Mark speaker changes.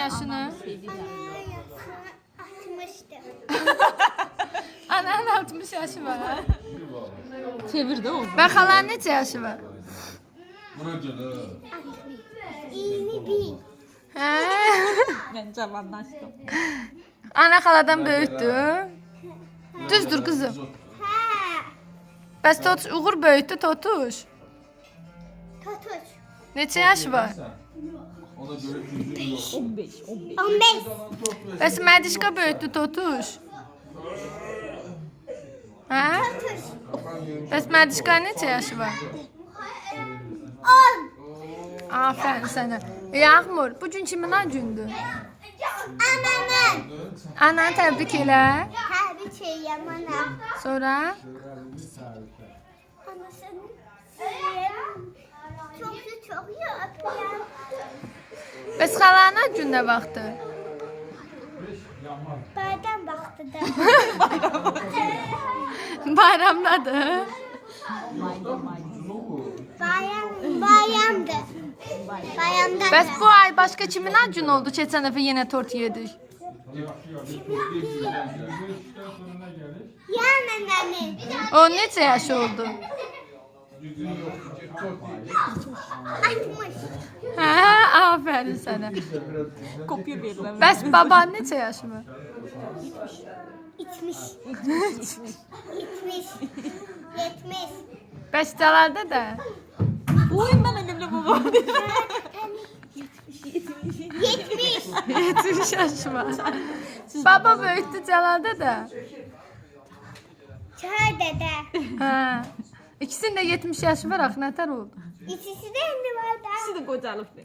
Speaker 1: yaşını?
Speaker 2: Ana yaşını atmıştı.
Speaker 1: Ananın 60 yaşı var.
Speaker 3: Çevir de oldu.
Speaker 1: Bak halan neçə yaşı var?
Speaker 4: Buna.
Speaker 2: İğni bir.
Speaker 1: Hə?
Speaker 3: Ben cavanlaştım.
Speaker 1: Ana xaladan böyükdür. Düzdür qızım.
Speaker 2: Ha.
Speaker 1: Bəs Totuş Uğur böyükdür Totuş.
Speaker 2: Totuş.
Speaker 1: Neçə yaşı var?
Speaker 4: Ona göre cüzün yok.
Speaker 3: 15, 15.
Speaker 2: 15.
Speaker 1: Bəs Mədişqa böyükdür Totuş.
Speaker 2: Totuş.
Speaker 1: Bəs Mədişqa neçə yaşı var?
Speaker 2: 10.
Speaker 1: Afərin sənə. Yağmur, bu gün kimin ad gündür?
Speaker 2: Ananın.
Speaker 1: Ananı təbrik elə.
Speaker 2: Təbrik edirəm ana.
Speaker 1: Sonra
Speaker 2: Anasını. Çok çok öpüyorum.
Speaker 1: Bəs xalanın ad gününə vaxtı?
Speaker 2: Bayram vaxtıdır.
Speaker 1: Bayramdadır.
Speaker 2: Bayram, bayramdır. Bayramda.
Speaker 1: Bəs bu ay başqa kimin günü oldu? Keçən dəfə yenə tort yedik.
Speaker 2: Yani annenin.
Speaker 1: O neçə yaşı oldu? Hə, afərin sənə.
Speaker 3: Kopya verilen.
Speaker 1: Bəs baban neçə yaşı var?
Speaker 2: İçmiş. İçmiş. Yetmiş.
Speaker 1: Bəs Cəlaldə də?
Speaker 3: Oyun ben elimle babam.
Speaker 2: Yetmiş.
Speaker 1: 70 yaşı var. Baba böyükdür Cəlaldə də?
Speaker 2: Çay dede.
Speaker 1: Hə. İkisinin də 70 yaşı var axı nətər oldu?
Speaker 2: İkisi de mi var da?
Speaker 3: De kocalık.